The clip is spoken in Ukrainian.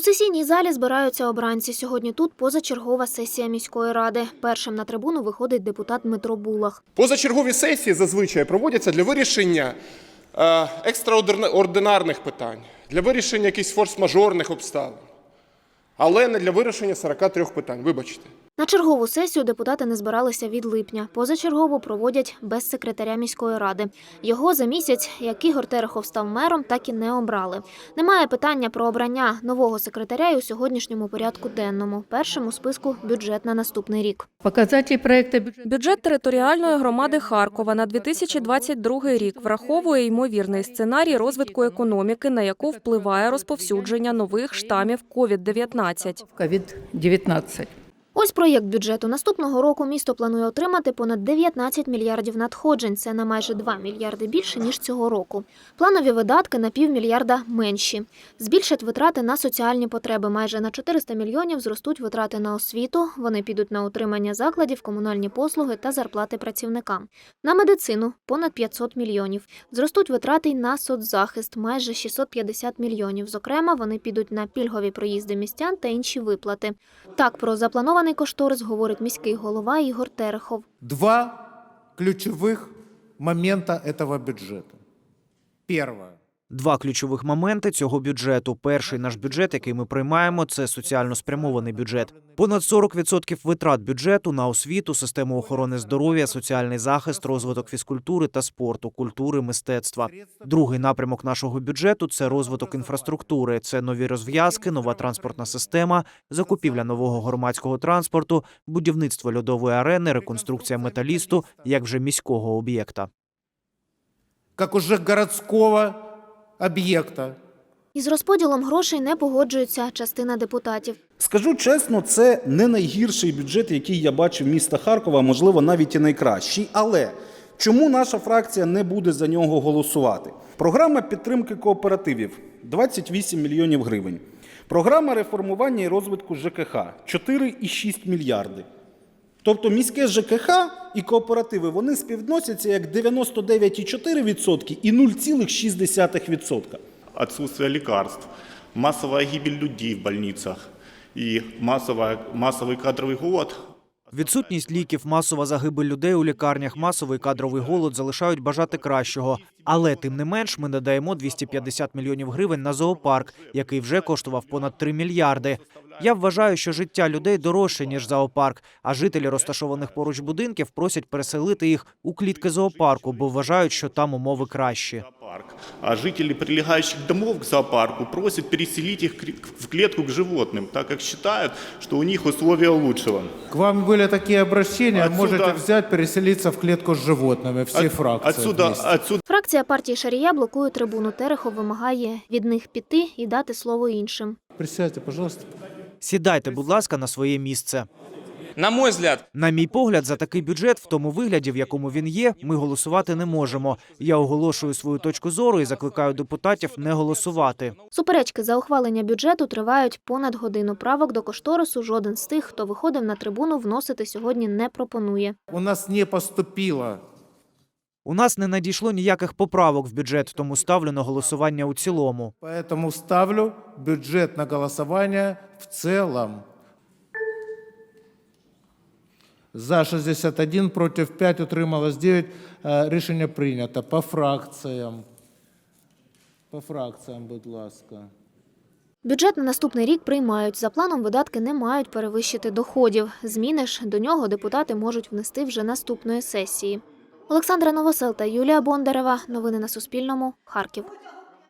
У сесійній залі збираються обранці. Сьогодні тут позачергова сесія міської ради. Першим на трибуну виходить депутат Дмитро Булах. Позачергові сесії зазвичай проводяться для вирішення е, екстраординарних питань, для вирішення якихось форс-мажорних обставин, але не для вирішення 43 питань. Вибачте. На чергову сесію депутати не збиралися від липня. Позачергову проводять без секретаря міської ради. Його за місяць, як Ігор Терехов став мером, так і не обрали. Немає питання про обрання нового секретаря і у сьогоднішньому порядку денному. Першим у списку бюджет на наступний рік. Показатель проекта Бюджет територіальної громади Харкова на 2022 рік враховує ймовірний сценарій розвитку економіки, на яку впливає розповсюдження нових штамів COVID-19. COVID-19. Ось проєкт бюджету. Наступного року місто планує отримати понад 19 мільярдів надходжень. Це на майже 2 мільярди більше, ніж цього року. Планові видатки на півмільярда менші. Збільшать витрати на соціальні потреби. Майже на 400 мільйонів зростуть витрати на освіту. Вони підуть на утримання закладів, комунальні послуги та зарплати працівникам. На медицину – понад 500 мільйонів. Зростуть витрати й на соцзахист – майже 650 мільйонів. Зокрема, вони підуть на пільгові проїзди містян та інші виплати. Так, про запланований кошторис говорить міський голова Ігор Терехов. Два ключових момента этого бюджету. Первое. Два ключових моменти цього бюджету. Перший наш бюджет, який ми приймаємо, це соціально спрямований бюджет. Понад 40% витрат бюджету на освіту, систему охорони здоров'я, соціальний захист, розвиток фізкультури та спорту, культури, мистецтва. Другий напрямок нашого бюджету це розвиток інфраструктури. Це нові розв'язки, нова транспортна система, закупівля нового громадського транспорту, будівництво льодової арени, реконструкція металісту як вже міського об'єкта. Как уже городского объекта. Із розподілом грошей не погоджується частина депутатів. Скажу чесно, це не найгірший бюджет, який я бачив міста Харкова, можливо, навіть і найкращий. Але чому наша фракція не буде за нього голосувати? Програма підтримки кооперативів 28 мільйонів гривень. Програма реформування і розвитку ЖКХ 4,6 мільярди. Тобто міське ЖКХ і кооперативи вони співвідносяться як 99,4% і 0,6%. отсутствие лекарств, массовая гибель людей в больницах и массовая, массовый кадровый голод Відсутність ліків, масова загибель людей у лікарнях, масовий кадровий голод залишають бажати кращого. Але тим не менш ми надаємо 250 мільйонів гривень на зоопарк, який вже коштував понад 3 мільярди. Я вважаю, що життя людей дорожче ніж зоопарк. А жителі розташованих поруч будинків просять переселити їх у клітки зоопарку, бо вважають, що там умови кращі. зоопарк. А жители прилегающих домов к зоопарку просят переселить их кри- в клетку к животным, так как считают, что у них условия лучшего. К вам были такие обращения, Отсюда- можете взять, переселиться в клетку с животными, все От- фракции Отсюда, вместе. отсюда Фракція партії Шарія блокує трибуну. Терехов вимагає від них піти і дати слово іншим. Присядьте, пожалуйста. Сідайте, будь ласка, на своє місце. На мой взгляд, На мій погляд, за такий бюджет в тому вигляді, в якому він є, ми голосувати не можемо. Я оголошую свою точку зору і закликаю депутатів не голосувати. Суперечки за ухвалення бюджету тривають понад годину. Правок до кошторису жоден з тих, хто виходив на трибуну, вносити сьогодні не пропонує. У нас не поступило У нас не надійшло ніяких поправок в бюджет, тому ставлю на голосування у цілому. Поэтому ставлю бюджет на голосование в целом. За 61, против 5, утрималось 9. Е, Рішення прийнято. По фракціям. По фракціям, будь ласка. Бюджет на наступний рік приймають. За планом видатки не мають перевищити доходів. Зміни ж до нього депутати можуть внести вже наступної сесії. Олександра Новосел та Юлія Бондарева. Новини на Суспільному. Харків.